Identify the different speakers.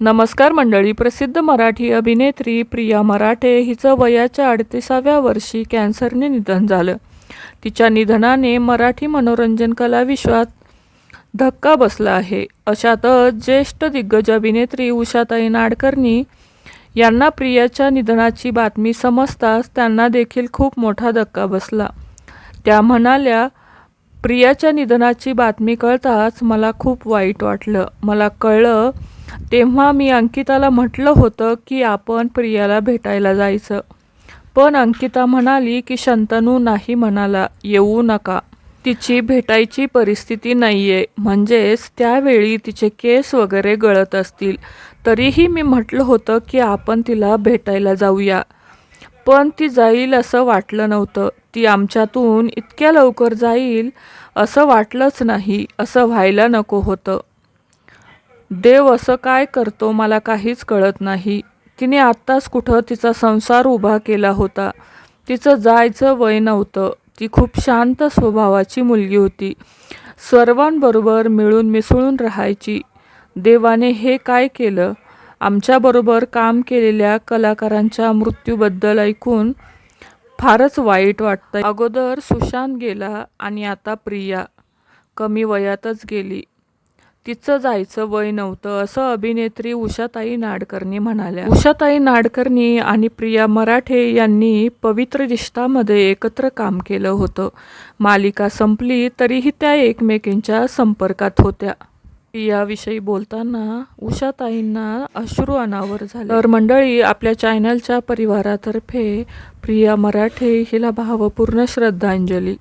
Speaker 1: नमस्कार मंडळी प्रसिद्ध मराठी अभिनेत्री प्रिया मराठे हिचं वयाच्या अडतीसाव्या वर्षी कॅन्सरने निधन झालं. तिच्या निधनाने मराठी मनोरंजन कला विश्वात धक्का बसला आहे. अशातच ज्येष्ठ दिग्गज अभिनेत्री उषाताई नाडकर्णी यांना प्रियाच्या निधनाची बातमी समजताच त्यांना देखील खूप मोठा धक्का बसला. त्या म्हणाल्या प्रियाच्या निधनाची बातमी कळताच मला खूप वाईट वाटलं. मला कळलं तेव्हा मी अंकिताला म्हटलं होतं की आपण प्रियाला भेटायला जायचं. पण अंकिता म्हणाली की शंतनू नाही म्हणाला येऊ नका. तिची भेटायची परिस्थिती नाही आहे म्हणजेच त्यावेळी तिचे केस वगैरे गळत असतील. तरीही मी म्हटलं होतं की आपण तिला भेटायला जाऊया. पण ती जाईल असं वाटलं नव्हतं. ती आमच्यातून इतक्या लवकर जाईल असं वाटलंच नाही असं व्हायला नको होतं. देव असं काय करतो मला काहीच कळत नाही. तिने आत्ताच कुठं तिचा संसार उभा केला होता. तिचं जायचं वय नव्हतं. ती खूप शांत स्वभावाची मुलगी होती. सर्वांबरोबर मिळून मिसळून राहायची. देवाने हे काय केलं? आमच्याबरोबर काम केलेल्या कलाकारांच्या मृत्यूबद्दल ऐकून फारच वाईट वाटतं अगोदर सुशांत गेला आणि आता प्रिया. कमी वयातच गेली. तिचं जायचं वय नव्हतं असं अभिनेत्री उषाताई नाडकर्णी म्हणाल्या. उषाताई नाडकर्णी आणि प्रिया मराठे यांनी पवित्र रिश्तामध्ये एकत्र काम केलं होतं. मालिका संपली तरीही त्या एकमेकींच्या संपर्कात होत्या. याविषयी बोलताना उषाताईंना अश्रू अनावर झाले. तर मंडळी आपल्या चॅनलच्या परिवारातर्फे प्रिया मराठे हिला भावपूर्ण श्रद्धांजली.